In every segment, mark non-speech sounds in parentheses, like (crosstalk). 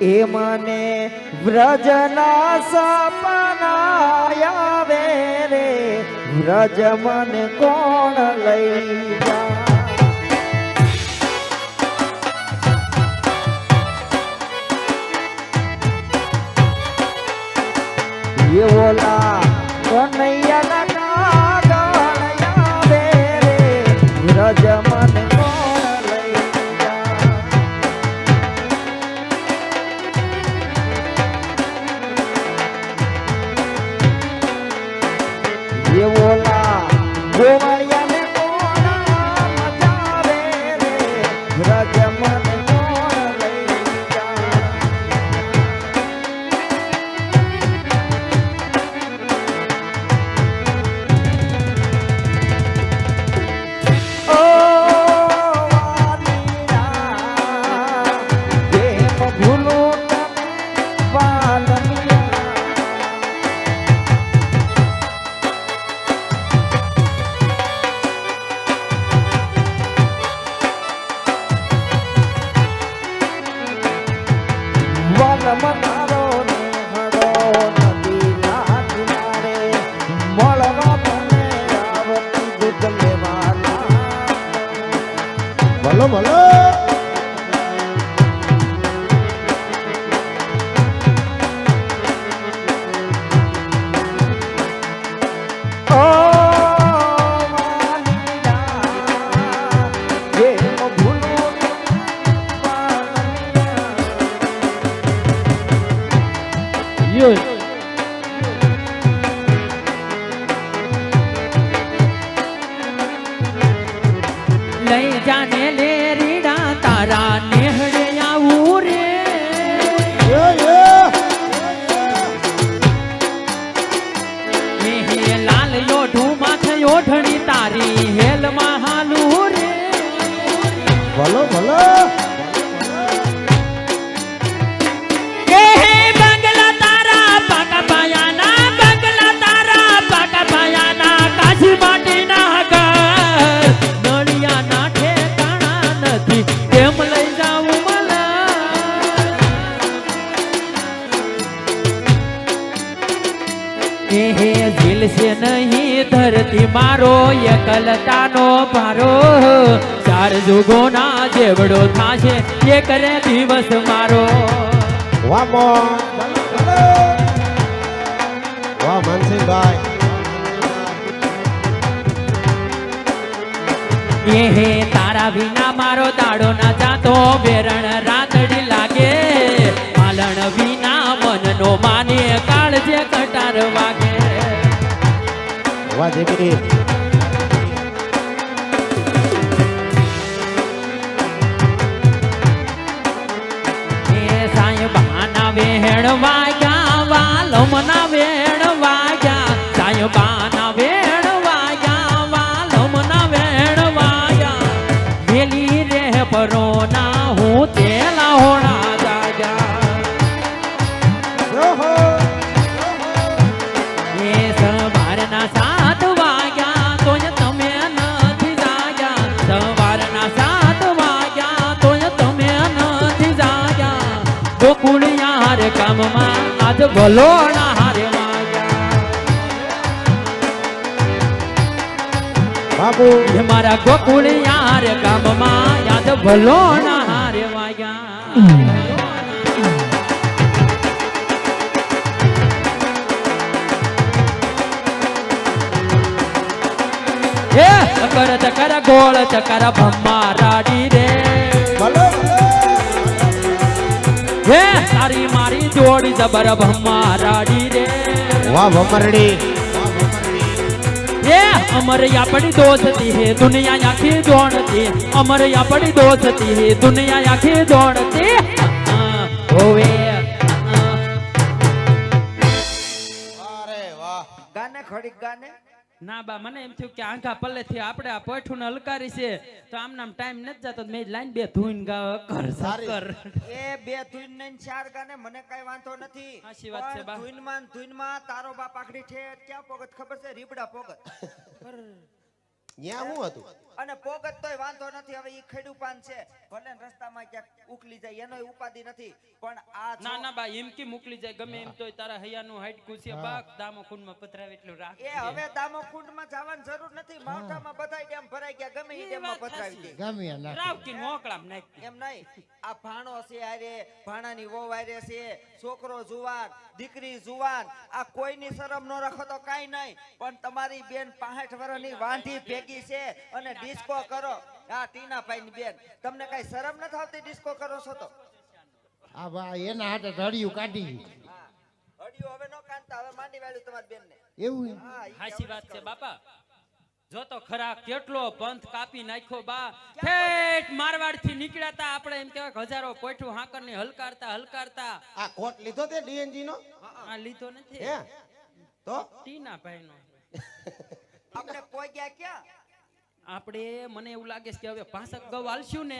એ મને વ્રજના સપનાયા વે રે. વ્રજ મને કોણ લઈ જા એ ઓલા કનૈયાના કાગળ આવે રે. વ્રજ મને જુગોના જેવડો થાશે એ કરે દિવસ મારો. વાહ માનસિંહભાઈ. એ હે તારા વિના મારો દાડો ના જાતો વેરણ રાતડી લાગે. પાલણ વિના મનનો માને કાળજે કટાર વાગે. વાહ વાલમના વેણ વાગ્યા સાંઈ બહાના વેણ વાગ્યા વાલમના વેણ વાગ્યા મેલી રે પરોના હું તેલા હોણા ઓહો એ સવારના સાત વાગ્યા તોય તમે નથી જાગ્યા. સવારના સાત વાગ્યા તોય તમે નથી જાગ્યા. ગોકુળ યાર કામમાં આજ ભલોણા હારે વાગ્યા બાપુ. એ મારા ગોકુળ યાર ગામમાં યાદ ભલોણા હારે વાગ્યા. હે કર ચકર ગોળ ચકર ભમ્મા રાડી. હે? તારી મારી જોડી જબર રાડી રે. વાહ ભમરડી હે અમર આપણી દોસ્તી હે દુનિયા આખી જોણતી અમર આપણી દોસ્તી હે દુનિયા આખી જોણતી હા, હોવે ગાને ખડી ગાને. ના બા મને એમ થયું કે આંખા પલ્લેથી આપણે આ પોઠું અલકારી છે તો આમ નામ ટાઈમ નથી જતો મેં લાઈન બે ધૂન ગા કર. કર. એ બે ધૂન ને ચાર ગાને મને કઈ વાંધો નથી. સાચી વાત છે, બા. ધૂનમાં ધૂનમાં તારો બાપ આખડી છે ક્યાં પોગત ખબર છે? રીબડા પોગત. (laughs) ન્યા હું હતું? અને પોગત તોય વાંધો નથી. હવે ઈ ખેડૂ પાન છે. ભલે રસ્તામાં ક્યાંક ઉકલી જાય એનો ઉપાધિ નથી. પણ આ ના ના બા એમ કે મુકલી જાય? ગમે એમ તોય તારા હૈયાનું હાઈટ કુસે બાક દામો ખૂનમાં પધરાવે એટલું રાખ. એ હવે દામો કુંડમાં જવાની જરૂર નથી. માવઠામાં બધાય ડેમ ભરાઈ ગયા. ગમે ઈ ડેમમાં પધરાવી દે. ગમે ના રાવ કે મોકળામ નાખ એમ નહીં. આ ભાણો છે આરે ભાણાની વહુ આરે છે. છોકરો જુવાન દીકરી જુવાન. આ કોઈની શરમ ન રાખો તો કાઈ નહીં. પણ તમારી બેન 65 વર્ષની વાંઢી ભેગી છે અને ડિસ્કો કરો. આ ટીનાભાઈની બેન. તમને કઈ શરમ નથી આવતી ડિસ્કો કરો છો તો? આ ભાઈ એના હાથે ધડિયું કાઢી. હડિયો હવે નો કાઢતા હવે માંડી વાળ્યું તમારી બેનને. એવું એમ? હા ઈ હાચી હવે વાત છે બાપા. જો તો ખરા કેટલો પંથ કાપી નાખ્યો બા. ઠેઠ મારવાડથી નીકળ્યા તા આપણે એમ કેવા કે હજારો પોઠું હાકરની હલકારતા હલકારતા. આ કોટ લીધો તે ડીએનજી નો આ લીધો નથી. હે? તો? ટીના ભાઈ નો (laughs) આપણે કોઈ ગયા ક્યાં? આપણે મને એવું લાગે છે કે હવે પાસક ગૌ હાલશું ને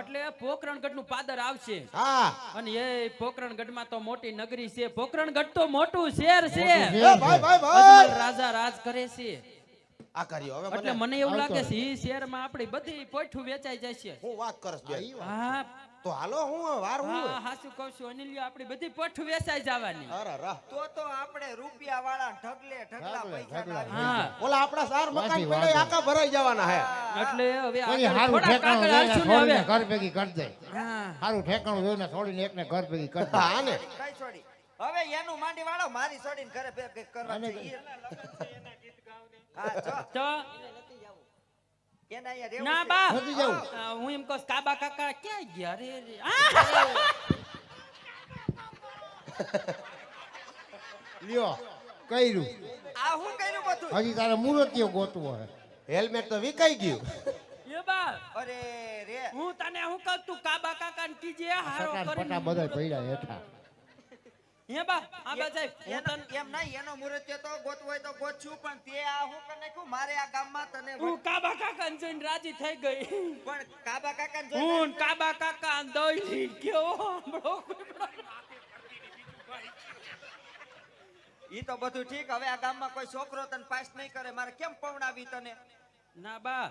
એટલે પોકરણગઢનું પાદર આવશે. અને એ પોકરણગઢમાં તો મોટી નગરી છે. પોકરણગઢ તો મોટું શહેર છે. રાજા રાજ કરે છે. આ કર્યો. હવે એટલે મને એવું લાગે છે એ શહેરમાં આપણી બધી પોઠું વેચાઈ જાય હું વાત કરસ હા. તો હાલો હું વાર હું હા હાસુ કહું છું અનિલ્યો આપણી બધી પઠ વેસાઈ જવાની. અરે રા તો તો આપણે રૂપિયા વાળા ઢગલે ઢગલા પૈસા હા. ઓલા આપણા સાર મકાન પડે આકા આખા ભરાઈ જવાના હે. એટલે હવે કોઈ આગળ હારું થોડાક ઠેકાણું હાલશું ને હવે. ઘર ભેગી કરી દે. હા. સારું ઠેકાણું જોઈને છોડીને એકને ઘર ભેગી કરી દે. હા ને કઈ છોડી? હવે એનું માંડી વાળો મારી છોડીને ઘરે ભેગી કરવા છે. હા જો. એને અહીંયા રહેવું ના છે. બા હું એમ કહું કાબા કાકા ક્યાં ગયા રે રે? (laughs) લ્યો કર્યું. આ હું કર્યું બધું? હજી તારે મૂર્તિઓ ગોતવો હે હેલ્મેટ તો વિકાઈ ગયું. એ બા. અરે રે. હું તને હું કહું તું કાબા કાકા ને કીજે હારો કરી બધા પડ્યા હેઠા. હે બા આ બા સાહેબ હું તન એમ નહીં એનો મુહૂર્ત તો ગોતવો હોય તો ગોતશું પણ તે આ હું કને નાખ્યું મારે આ ગામમાં તને હું કાબા કાકા જોઈને રાજી થઈ ગઈ. પણ કાબા કાકા હું કાબા કાકા દોઈ ગયો હમળો ઈ તો બધું ઠીક હવે આ ગામમાં કોઈ છોકરો તને પાસ નહીં કરે મારે કેમ પવણાવી તને? ના બા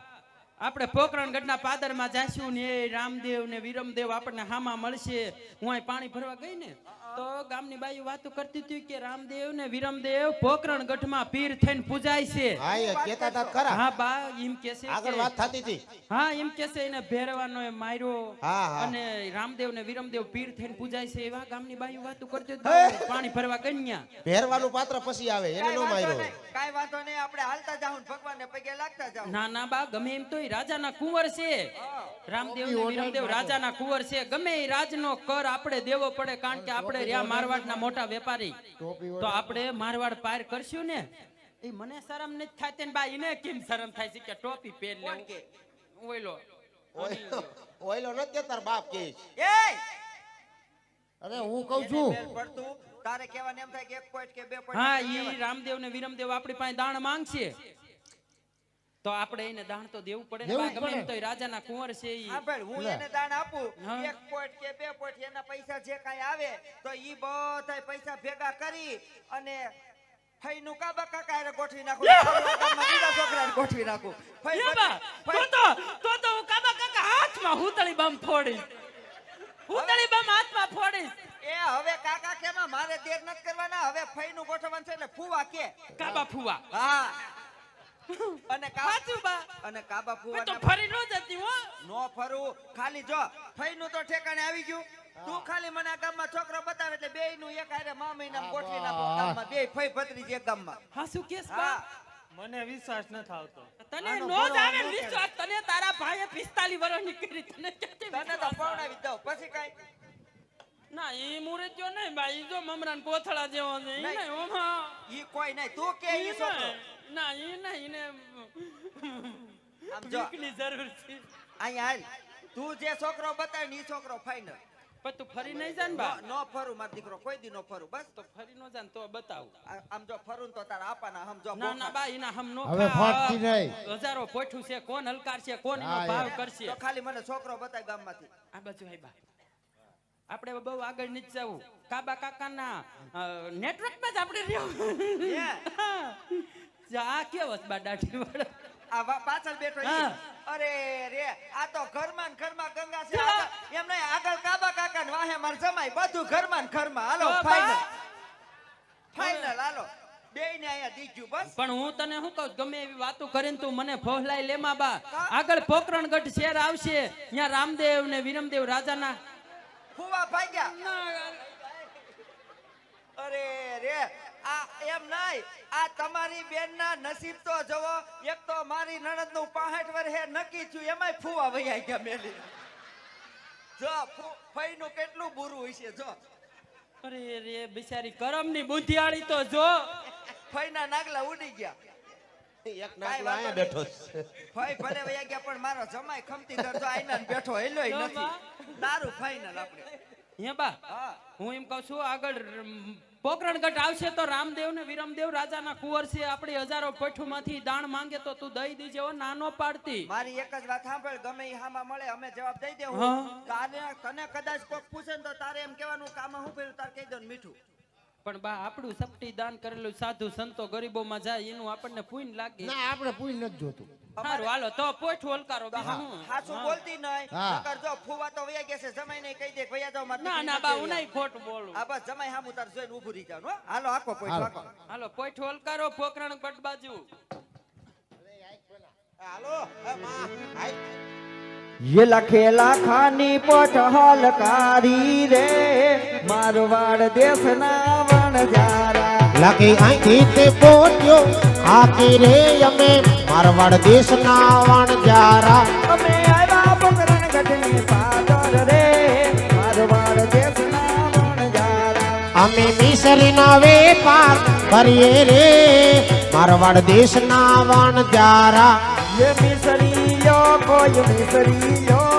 આપણે પોકરણગઢના પાદરમાં જાશું ને એ રામદેવ ને વિરમદેવ આપણને હામાં મળશે. હું અહીં પાણી ભરવા ગઈ ને તો ગામની બાઈ વાતો કરતી હતી કે રામદેવ ને વિરમદેવ પોકરણગઢમાં પીર થઈને પૂજાય છે. હા એ કેતા તા ખરા. હા બા એમ કે છે આગળ વાત થતી હતી. હા એમ કે છે એને ભેરવાનો એ માર્યો. અને રામદેવ ને વિરમદેવ પીર થઈને પૂજાય છે એવા ગામની બાઈ વાતો કરતી હતી. પાણી ભરવા ગઈ ભેરવાનું પાત્ર પછી આવે એને નો વાંધો માર્યો. કાઈ વાતો નહીં આપણે હાલતા જાઉં ભગવાનને પગે લાગતા જાવ ના ના બા ગમે એમ તોય રાજાના કુંવર છે. રામદેવ વિરમદેવ રાજાના કુંવર છે. ગમે એ રાજનો કર આપણે દેવો પડે કારણ કે આપણે રહ્યા મારવાડના મોટા વેપારી. ટોપી તો આપણે મારવાડ પાર કરશું ને? એ મને શરમ નથી થતી ને બા એને કેમ શરમ થાય છે કે ટોપી પહેર લે કે? ઓયલો. ઓયલો ન કે તાર બાપ કે એ! અરે હું કહું છું. પડતું, તારે કહેવાનું એમ થાય કે એક પોઈન્ટ કે બે પોઈન્ટ હા એ ઈ રામદેવ ને વિરમદેવ આપણી પાસે દાણ માંગશે. તો આપણે એને દાણ તો દેવું પડે ને ગમે. એમ તોય રાજાના કુંવર છે ઈ. હા ભાઈ હું એને દાન આપું. એક પોઈન્ટ કે બે પોઈન્ટ એના પૈસા જે કાંઈ આવે તો ઈ બધાય પૈસા ભેગા કરી અને ફઈનું કાબા કાકા હારે ગોઠવી નાખું. બીજા છોકરાને ગોઠવી નાખું. ફઈ એ બા, ફઈ- તો તો તો તો હું કાબા કાકા હાથમાં હુતળી બમ ફોડીશ. હુતળી બમ હાથમાં ફોડીશ. એ હવે કાકા કેમાં મારે દેર નથી કરવાના હવે ફઈનું ગોઠવવાનું છે એટલે ફુવા કે. કાબા ફુવા. હા. (laughs) અને કાચું બા. અને કાબા ફુવા તો ફરી નો જતી હો. નો ફરવું ખાલી જો ફઈનું તો ઠેકાણે આવી ગયું. તું ખાલી મને આ ગામમાં છોકરો બતાવે એટલે બે નું એક હારે મા મહિના ગોઠવી નાખો ગામમાં. બે ફઈ ભત્રીજી એક ગામમાં. હા શું કેસ બા? મને વિશ્વાસ ન થાવતો. તને નો જ આવે વિશ્વાસ તને તારા ભાઈએ 45 વર્ષની કરી તને ક્યાંથી તને તો? પવડાવી દઉં. પછી કઈ? ના ઈ જો નહીં બા. ઈ જો મમરાન કોથળા જેવો નહીં. ઓમાં. ઈ કોઈ નહીં. તું કે ઈ છોકરો. ના નહીં ને. આમ જો. વીકની જરૂર છે. અહીંયા હાલ. તું જે છોકરો બતાવે ને એ છોકરો ફાઈનલ પણ તું ફરી નહીં જાન બા. નો ફરું માર દીકરો કોઈ દી નો ફરું બસ. તો ફરી નો જાન તો બતાવ. આમ જો ફરું ને તો તારા આપાના હમ જો ના ના બા એના હમ નો હવે. ફાટતી નહીં. હજારો પોઠું છે કોણ હલકાર છે કોણ એનો ભાવ કરશે? તો ખાલી મને છોકરો બતાય ગામમાંથી. આ બાજુ આય બા. આપણે બહુ આગળ નથી જવું. કાબા કાકાના નેટવર્કમાં જ આપણે રહ્યો (laughs) આ કેવો બા દાઢી વાળો? આ પાછળ બેઠો અરે રે આ તો ઘરમાં ઘરમાં ગંગા છે. ચલા. આગળ- એમ નહીં આગળ કાબા કાકા ને વાહે માર જમાય. બધું ઘરમાં ઘરમાં. હાલો ફાઈનલ ફાઈનલ હાલો. પણ હું તને શું કહું ગમે એવી વાતો કરીને તું મને ફોહલાઈ લેમાં બા. આગળ પોકરણગઢ શહેર આવશે. ત્યાં રામદેવ ને વિરમદેવ રાજાના ફુવા ભાગ્યા. અરે રે આ એમ નહીં. આ તમારી બેન ના નસીબ તો જવો એક તો મારી નણંદનું પાસઠ વર્ષે નક્કી થયું એમાંય ફુવા વૈયા ગયા મેલી. જો ફઈ નું કેટલું બુરું હોય છે જો. અરે રે બિચારી કરમની બુદ્ધિયાળી તો જો. ફઈ ના નાગલા ઉડી ગયા. એક નાગલો અહીંયા બેઠો છે. ફઈ ભલે વૈયા ગયા પણ મારો જમાય ખમતી દરજો આઈના બેઠો હેલોય નથી. દારૂ ફાઈનલ આપણે. હે બા હું. એમ કહું છું આગળ પોકરણગઢ આવશે તો રામદેવ ને વિરમદેવ રાજાના કુંવર છે આપણી હજારો પઠુમાંથી દાણ માંગે તો તું દઈ દીજે હો નાનો પાડતી. મારી એક જ વાત સાંભળ ગમે ઈ હામાં મળે અમે જવાબ દઈ દેવું. તારે તને કદાચ કોક પૂછે ને તો તારે એમ કહેવાનું કામ હું પેલું તારે કહી દઉં મીઠું. પણ બા આપણું સપટી દાન કરેલું સાધુ સંતો ગરીબોમાં જાય એનું આપણને પુણ્ય લાગે ના આપણે પૂરી નથી જોતું સારું હાલો તો પોઠું હલકારો બીજું શું? હાચું હા. બોલતી નહીં હા. નકર જો ફુવા તો વયા ગયા છે જમાઈ ને કહી દે કે વયા જાઓ મારે ના દીકરી ના નથી બા આવી. હું નહીં ખોટું બોલું આ બસ જમાઈ હામું તાર જોઈને ઊભું રહી જાવ હાલો આખો કોઈ હાલો. આખો હાલો પોઠું હલકારો પોકરણગઢ બાજુ હાલો એ માં હાય ये लखेला खानी पटहल कारी रे मारवाड़ देश ना લાગે અહીંથી તે પોટ્યો આખી રે અમે મારવાડ દેશના વણજારા. અમે આવ્યા બંગરણ ગઢને પાદર રે મારવાડ દેશના વણજારા. વેપાર કરીએ રે મારવાડ દેશના વણજારા. યે મિસરીયો કોઈ મિસરીયો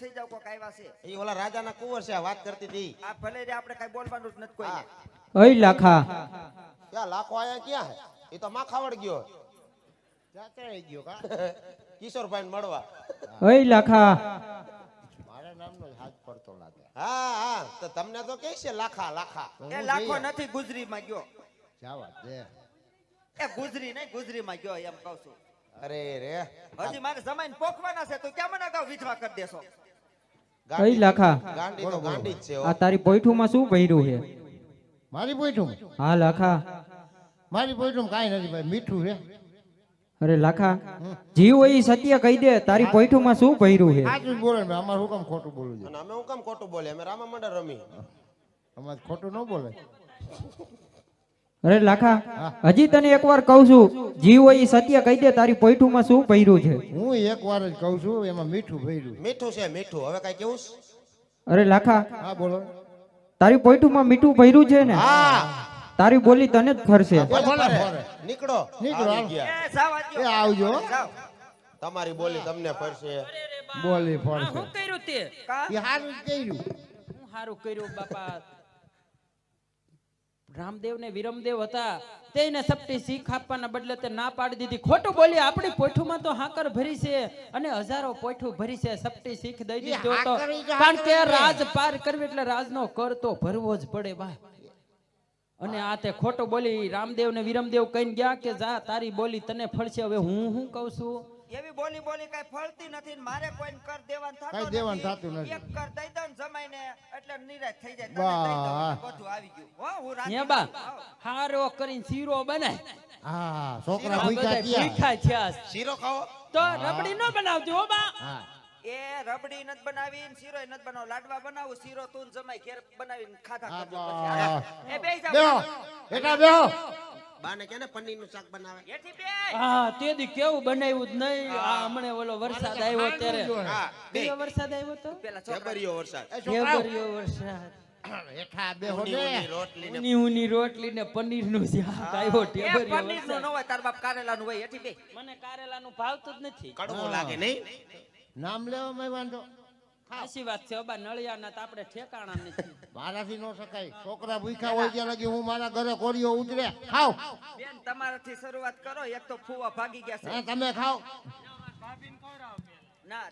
થઈ જાવ કોક આવ્યા છે. એ ઓલા રાજાના કુંવર છે આ વાત કરતી હતી. આ ભલે રે આપણે કઈ બોલવાનું જ નથી કોઈને ઓય લાખા. ક્યાં લાખો આયા ક્યાં હે? એ તો માખાવડ ગયો. જાત્રાએ ગયો કા? (laughs) કિશોરભાઈ ને મળવા. ઓય લાખા. મારા નામનો હાથ પડતો લાગે. હા હા. તો તમને તો કે છે લાખા લાખા. એ લાખો નથી ગુજરી માં ગયો. જાવા દે. એ ગુજરી નહીં ગુજરીમાં ગયો એમ કહું છું. અરે રે. હજી મારે જમાઈને પોખવાના છે તું ક્યાં મને કહો વિધવા કરી દેશો? ગાંડી- લાખા? ગાંડી તો ગાંડી જ છે આ તારી પોઠુંમાં શું ભર્યું છે? મારી પોઈઠું હા લાખા. મારી પોઈઠું કાંઈ નથી ભાઈ મીઠું છે. અરે લાખા. જીવ હોય સત્ય કહી દે તારી પોઠુંમાં શું ભર્યું છે? સાચું બોલે ને અમાર હુકમ કામ ખોટું બોલું છે? અને અમે હું કામ ખોટું બોલે અમે રામા મંડળ રમી અમાર ખોટું ન બોલે. અરે લાખા હજી તને એકવાર કહું છું જીવ હોય ઈ સત્ય કહી દે તારી પોઠુંમાં શું પહેર્યું છે? હું એક વાર જ કહું છું એમાં મીઠું ભર્યું. મીઠું છે મીઠું. હવે કઈ કેવું? અરે લાખા હા બોલો. તારી પોઠુંમાં મીઠું ભર્યું છે ને? હા. તારી બોલી તને જ ભલે. નીકળો. નીકળો. એ. એ આવજો. તમારી બોલી તમને ફરશે. બોલી ફરશે. હું કર્યું તે? એ સારું કર્યું. હું સારું કર્યું બાપા. રામદેવ ને વિરમદેવ હતા. તેને સપટી શીખ આપવાના બદલે તે ના પાડી દીધી. ખોટું બોલી આપણી પોઠુમાં તો હાકર ભરી છે અને હજારો પોઠું ભરી છે. સપટી શીખ દઈ દીધો તો કારણ કે રાજ પાર કરવી એટલે રાજનો કર તો ભરવો જ પડે બા અને આ તે ખોટું બોલી રામદેવ ને વિરમદેવ કહીને ગયા કે જા તારી બોલી તને ફળશે. હવે હું હું કહું છું? એવી બોલી બોલી કઈ ફળતી નથી મારે કોઈ કર દેવાનું થતું કાંઈ દેવાનું થતું નથી. એક કર દઈ દઉં ને જમાઈને એટલે નિરાશ થઈ જાય. બધું આવી ગયું. હો હું રાજી હે બા હારો કરીને શીરો બને હા છોકરા ભૂખ્યા ગયા ભૂખ્યા થયા છે. શીરો ખાઓ તો રબડી નો બનાવજો હો બા. એ રબડી નત બનાવી ને શીરો નત બનાવ. લાડવા બનાવું શીરો તું જમાઈ ઘેર બનાવીને ખાધા કરજો. એ બેહી બેહો. જાવ એટા બેહો. બાને કે ને પનીર શાક બનાવે? હા તે દી કેવું બનાવ્યું જ નહીં. આ હમણે ઓલો વરસાદ આવ્યો ત્યારે. હા. બે વરસાદ આવ્યો તો? પેલા જબરિયો વરસાદ. એ વરસાદ. એઠા બેહો ઊની ને ઊની રોટલી ને ને પનીરનું શાક આવ્યો પનીરનું હોય તાર બાપ કારેલા નું હોય હેઠી બે. મને ભાવતું જ નથી. કડવું લાગે નહીં? નામ લેવા મેં વાંધો. સાચી વાત છે અબા નળિયાના તો આપણે ઠેકાણા નથી. મારાથી ન શકાય. છોકરા ભૂખ્યા હોય ત્યાં લગી હું મારા ઘરે કોરીઓ ઉતરે. ખાવ. બેન તમારાથી શરૂઆત કરો એક તો ફુવા ભાગી ગયા છે. હા, તમે ખાવ. ના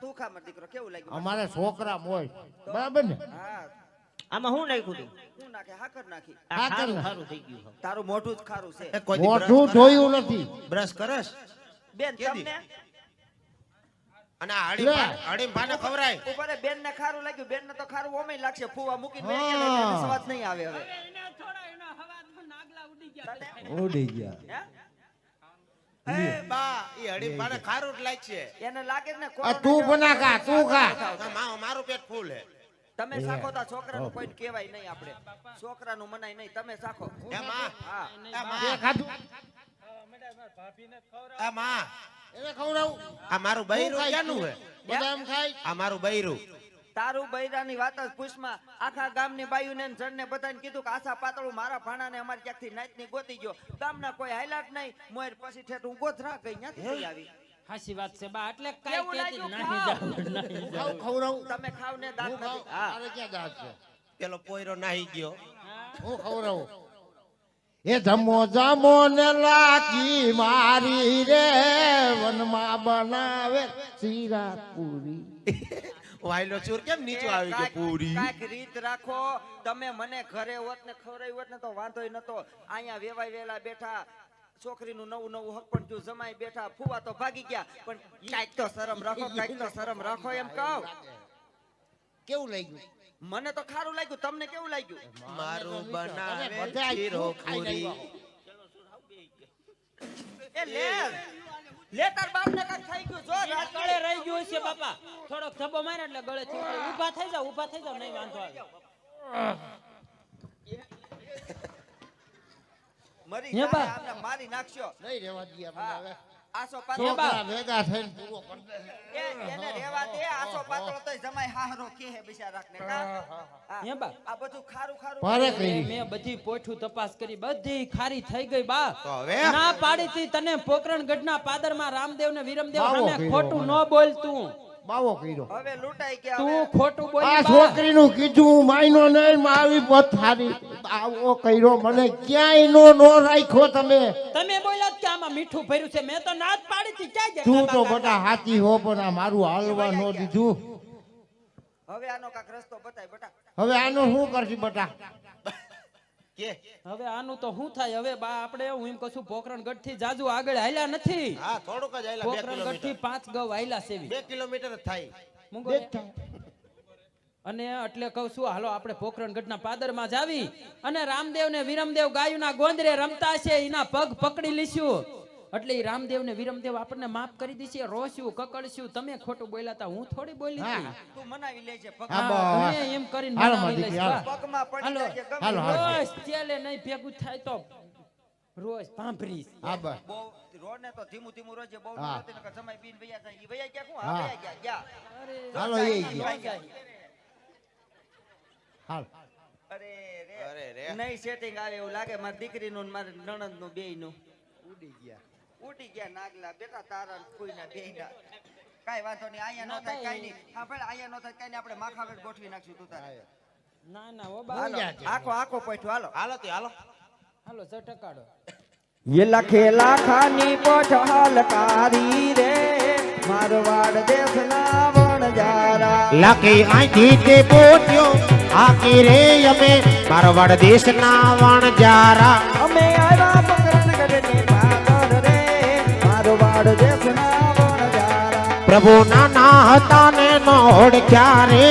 તું ખા મારો દીકરો કેવું લાગ્યું? અમારે છોકરા મોય. બરાબર ને? હા. આમાં હું નાખ્યું તું? હું નાખે હાકર નાખી. ખારું થઈ ગયું તારું મોઢું જ ખારું છે. મોઢું કરે? જોયું નથી. બ્રશ કરસ. બેન તમને અને. ભા- હળી ભાને ખવરાય. ઉપર બેન ને ખારું લાગ્યું. બેન ને તો ખારું ઓમે લાગશે. ફૂવા મૂકીને બેન જાય નહીં આવે હવે. એને થોડા એના હવામાં નાગલા ઉડી ગયા ઉડી ગયા. હે? એ બા ઈ હળી ભાને ખારું જ લાગશે. એને લાગે છે ને કોરોના તું બના ખા તું ખા. મારું પેટ ફૂલ હે. તમે સાખો તા છોકરાનું કોઈ કહેવાય નહીં આપણે. છોકરાનું મનાય નહીં. તમે સાખો. એ માં. હા. એ માં. ખાધું? એ માં. એને ખવડાવું. આ મારું બૈરું ક્યાંનું હે? બધા એમ ખાય આ મારું બૈરું. તારું બૈરાની વાત જ પૂછમાં. આખા ગામની બાયુને ને જણને બધાને કીધું કે આશા પાતળું મારા ભાણાને અમારે ક્યાંકથી નાચની ગોતી ગયો. ગામના કોઈ હાઈલાટ નહીં. મોર પછી ઠેઠ હું ગોધરા ગઈ ત્યાંથી લઈ આવી? હાસી વાત છે બા. એટલે કઈ કેતી નાહી જાવ ખાવ તમે ખાવ ને દાંત નથી. હા. અરે ક્યાં દાંત છે? પેલો પોયરો નાહી ગયો. હું ખવડાવું. એ જમો જમો ને લાકી મારી રે વનમાં બનાવે શીરા પૂરી (laughs) વાયલો ચોર કેમ નીચો આવી ગયો પૂરી? કાંઈક રીત રાખો. તમે મને ઘરે હોત ને ખવડાવી હોત ને તો વાંધોય નતો. અહીંયા વેવાય વેલા બેઠા છોકરીનું નવું નવું હક પણ થયું જમાઈ બેઠા ફુવા તો ભાગી ગયા. પણ કાંઈક તો શરમ રાખો કાંઈક તો શરમ રાખો એમ કહો. કેવું લાગ્યું? મને તો ખારું લાગ્યું તમને કેવું લાગ્યું? મારું બનાવે ખીરો પૂરી એ લે લે તાર બાપ ને કાંઈક થઈ ગયું જો ગળે રહી ગયું છે બાપા. થોડોક થપ્પો મારે એટલે ગળે થી. ઊભા થઈ જાવ ઊભા થઈ જાવ નહીં વાંધો આવે. મરી ગયા જાય મારી નાખશો. નહીં રેવા દઈએ આપણે હવે. આસો પાતળો છોકરા ભેગા થઈને પૂરો કરી દે. એને રેવા દે આસો પાતળો તોય જમાઈ હાહરો કે હે બિચારાને કા? હે બા? આ બધું ખારું ખારું ભારે કરી મેં બધી પોઠું તપાસ કરી બધી ખારી થઈ ગઈ બા. તો હવે? ના પાડી તી તને પોકરણ ગઢના પાદરમાં રામદેવ ને વિરમદેવ સામે ખોટું. ન બોલતું. બાવો કર્યો હવે લૂંટાઈ ગયા તું ખોટું બોલી આ છોકરીનું કીધું માયનો નહીં માં આવી પથારી. આવો કર્યો મને ક્યાંય નો નો રાખ્યો તમે. તમે બોલ્યા કે આમાં મીઠું ભર્યું છે. મેં તો ના પાડી હતી ક્યાં તું તો? બટા હાથી હો પણ આ મારું હાલવા નો દીધું. હવે આનો કાક રસ્તો બતાય બટા. હવે આનો શું કરશું બટા? કે? હવે આનું તો શું થાય? હવે બા આપણે હું એમ કશું પોકરણગઢથી જાજુ આગળ હાલ્યા નથી. હા થોડુંક જ આયલા બે પોકરણગઢથી કિલોમીટર. પાંચ ગવ હાલ્યા સેવી. બે કિલોમીટર જ થાય. મૂંગો અને એટલે કહું છું હાલો આપણે પોકરણગઢના પાદરમાં જાવી અને રામદેવ ને વિરમદેવ ગાયુના ગોંદરે રમતા છે એના પગ પકડી લીશું. એટલે ઈ રામદેવ ને વિરમદેવ આપણને માફ કરી દીધી રોસ્યું કકડશું તમે ખોટું બોલ્યા તા હું થોડી બોલી તું મનાવી લેજે બસ. એમ કરીને મનાવી લઈશ, પગમાં પડી હાલો. હાલો, હાલો. નહીં ભેગું થાય તો રોજ ભાંભરીશ હા બસ. બહુ રોને તો ધીમું ધીમું રોજે બહુ. નહોતી નકર જમાઈ બીન વૈયા જાય. ઈ ભૈયા ગયા કોણ હા. ગયા ગયા. હાલો એ ગયા. હાલ. અરે રે. અરે રે. નહીં સેટિંગ આવે એવું લાગે મારી દીકરીનું ને મારી નણંદનું બેયનું. ઉડી ગયા. ઉડી ગયા નાગલા બેટા તારા ને ફૂઈના બેયના કાંઈ વાંધો નહીં અહીંયા નો થાય કાંઈ નહીં. આપણે અહીંયા નો થાય કાંઈ નહીં આપણે માખાવેટ ગોઠવી નાખશું તું તારે. ના ના ઓ બા. આખો આખો પૈઠું હાલો. હાલો તે હાલો. હાલો ઝટકાડો. એ લખે લાખાની પોઠ હલકારી રે મારવાડ દેશના વણજારા લખી આંખી તે પોટ્યો આકી રે અમે મારવાડ દેશના વણજારા वण આવ્યા પ્રભુ નાના હતા ને નો ઓળખ્યા રે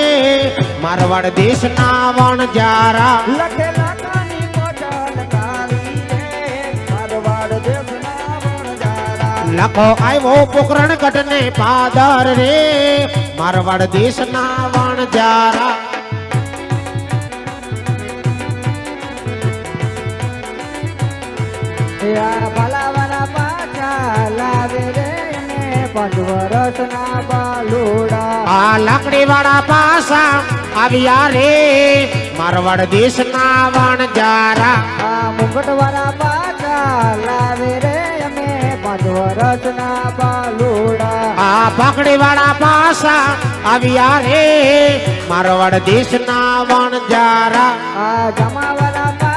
મારવાડ દેશના વણજારા લખે લાખાની પોઠ હલકારી રે મારવાડ દેશના વણજારા લખો આવ્યો પોકરણ ગઢ ને પાદર રે. મારવાડ દેશના વણજારા યા ભલાવાના પાછા લાવે રે ને પાંચ વર્ષના આ લાકડી વાળા પાસા આવ્યા રે. મારવાડ દેશના વણજારા. આ મુગટવાળા પાછા લાવે રે અમે પાંચ વર્ષના બાલુડા. આ પાકડી વાળા પાસા આવ્યા રે. મારવાડ દેશના વણજારા. આ જમાવાળા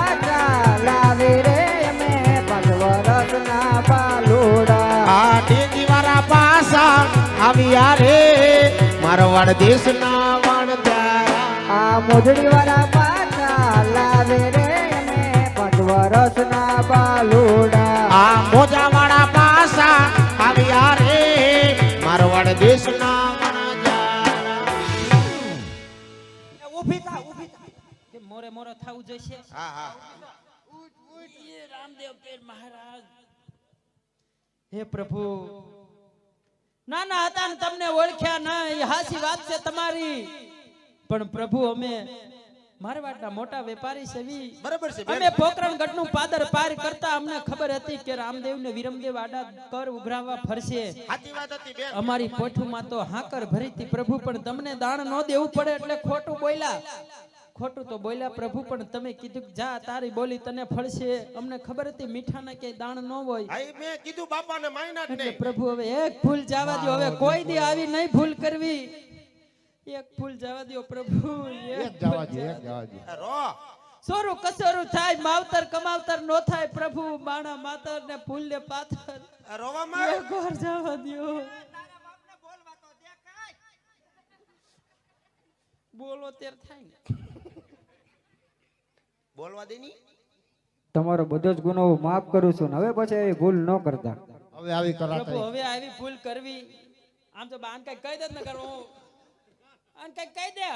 આવ્યા રે. મારવાડ દેશના વણજારા આ મોઢડી વાળા પાછા લાવે રે અમે પાંચ બાલુડા. આ મોજા વાળા પાસા આવ્યા રે. મારવાડ દેશના ઊભી થા ઊભી થા. કે મોરે મોરો થવું જોઈશે. હા હા. રામદેવ પીર મહારાજ. હે પ્રભુ નાના હતા ને તમને ઓળખ્યા નહીં હાસી વાત છે તમારી. પણ પ્રભુ અમે મારવાડના મોટા વેપારી છે બરાબર છે અમે પોકરણ ગઢનું પાદર પાર કરતા અમને ખબર હતી કે રામદેવ ને વિરમદેવ આડા કર ઉઘરાવવા ફરશે. સાચી વાત હતી બેન. અમારી પોઠુમાં તો હાકર ભરી હતી પ્રભુ પણ તમને દાણ ન દેવું પડે એટલે ખોટું બોલ્યા. ખોટું તો બોલ્યા પ્રભુ પણ તમે કીધું જા તારી બોલી તને ફળશે. અમને ખબર હતી મીઠાના ક્યાંય દાણ ન હોય. મેં કીધું બાપાને માયના એટલે પ્રભુ હવે એક ભૂલ જવા દો હવે કોઈ દી આવી નહીં ભૂલ કરવી. એક ભૂલ જવા દો પ્રભુ એક ભૂલ જવા દો રો. સોરું કસોરું થાય માવતર કમાવતર નો થાય. પ્રભુ બાણા માતર ને ફૂલ ને પાથર રોવામાં એક વાર જવા દ્યો. તારા બાપને બોલવા તો દે. બોલો ત્યારે થાય ને. બોલવા દેની તમારો બધો જ ગુનો માફ કરું છું હવે પછી એવી ભૂલ ન કરતા. હવે આવી પ્રભુ કરાતા હવે આવી ભૂલ કરવી. આમ તો આમ કઈ કહી દે ન કરવું આમ કઈ કહી દે.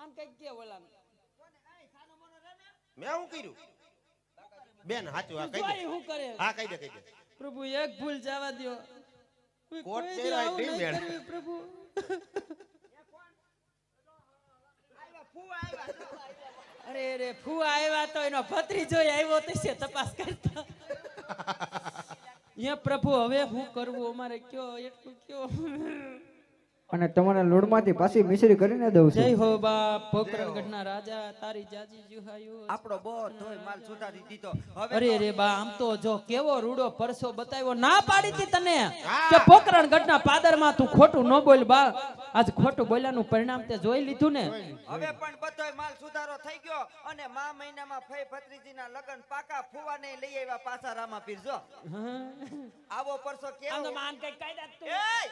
આમ કઈ કે ઓલા મેં શું કર્યું? બેન સાચું આ કહી દે. હું કરે. હા કહી દે કહી દે. પ્રભુ એક ભૂલ જવા દ્યો. કોટ દી પહેરાય પ્રભુ નહીં કોણ બેન. ફૂ પ્રભુ અરે રે ફુવા આવ્યા તો એનો ભત્રીજો આવ્યો તો છે તપાસ કરતા. (laughs) અહીંયા પ્રભુ હવે શું કરવું? અમારે કયો એટલું કયો? અને તમારા લોડમાંથી પાછી મિશ્રી કરીને દઉં જય હો બાપ પોકરણગઢના રાજા તારી જાજી જુહાયો આપણો બધોય માલ સુધારી દીધો. હવે અરે રે બા આમ તો જો કેવો રૂડો પરસો બતાવ્યો ના પાડી તને? કે પોકરણગઢના પાદરમાં તું ખોટું ન બોલ બા. આજ ખોટું બોલ્યાનું પરિણામ તે જોઈ લીધું ને? હવે પણ બધોય માલ સુધારો થઈ ગયો અને મા મહિનામાં ફઈ ભત્રીજીના લગન પાકા ફુવાને લઈ આવ્યા પાછા રામા પીરજો આવો પરસો આમ તો માન કઈ કાયદા તું. એય!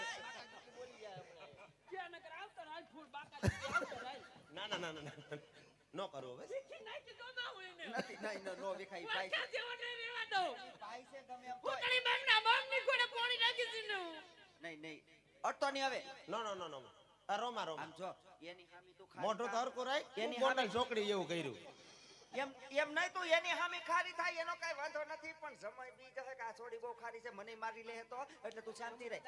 ક્યાં નકર આવતો ને, આજ ફૂલ બાકા છે, આવતો રહે. ના ના ના ના ના. કરો હવે શીખી નાખી દો ના હોય ને. નથી નહીં નો નો વિખાઈ પાઈ વાંચા જેવો ને રહેવા દો. પાઈ છે ગમે એમ તોય. પોતાની બાપના બાપની કોને પોણી નાખી દીધું. નહીં નહીં અડતો નહીં હવે નો નો નો નો રોમા રોમા આમ જો એની હામી તું ખારી તો થા. હરખું એની એની છોકરી જેવું કર્યું એમ એમ નહીં તું એની હામી ખારી થાય એનો કઈ વાંધો નથી પણ સમય બી જશે કે આ છોડી બહુ ખારી છે મને મારી લે તો એટલે તું શાંતિ રહે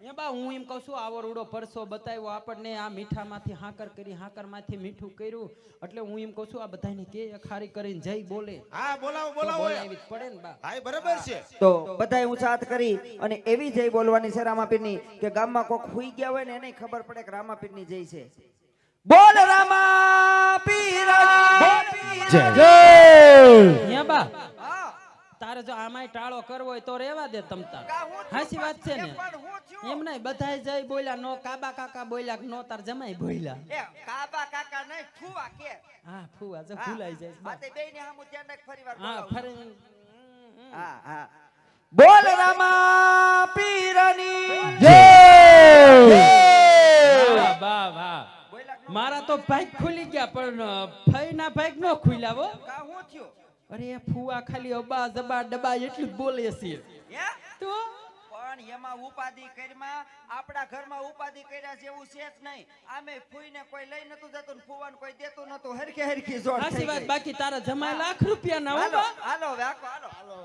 એ બા હું એમ કહું છું આવો રૂડો પરસો બતાવ્યો આપણને આ મીઠામાંથી હાકર કરી હાકરમાંથી મીઠું કર્યું. એટલે હું એમ કહું છું આ બધાને કે ખારી કરીને જઈ બોલે. હા બોલાવો બોલાવો બોલાવી પડે ને બા. હા બરાબર છે. તો બધાએ ઊંચા હાથ કરી અને એવી જય બોલવાની છે રામાપીરની કે ગામમાં કોક હુઈ ગયા હોય ને એને ખબર પડે કે રામાપીરની જય છે. બોલ રામાપીર હે બા હા તારે જો આમાંય ટાળો કરવો હોય તો રેવા દે તમ હું થયું? હાચી વાત છે ને? પણ હું થયું? એમ નહીં બધાય જઈ બોલ્યા નો કાબા કાકા બોલ્યા કે નો તાર જમાઈ બોલ્યા. એ કાબા કાકા નહીં ફુવા કે. હા ફુવા જો હા. ભૂલાઈ જાય. આ તે બેયને હામું ધ્યાન રાખ ફરી વાર હા ફરી હા હા. બોલ રામા પીરની જય! વાહ વાહ મારા તો ભાગ ખુલી ગયા પણ ફઈ ના ભાગ નો ખુલ્યા હો. કા હું થયું? અરે ફુવા ખાલી અબા જબા ડબા એટલું જ બોલે છે. તો? પણ એમાં ઉપાધિ કરીમાં આપણા ઘરમાં ઉપાધિ કર્યા જેવું છે જ નહીં. આમે ફૂઈને કોઈ લઈ નતું જતું ને ફૂવાને કોઈ દેતું નતું. હરખે હરખી જોડ આશીર્વાદ બાકી તારા જમા લાખ રૂપિયા ના હાલો હાલો હાલો હાલો.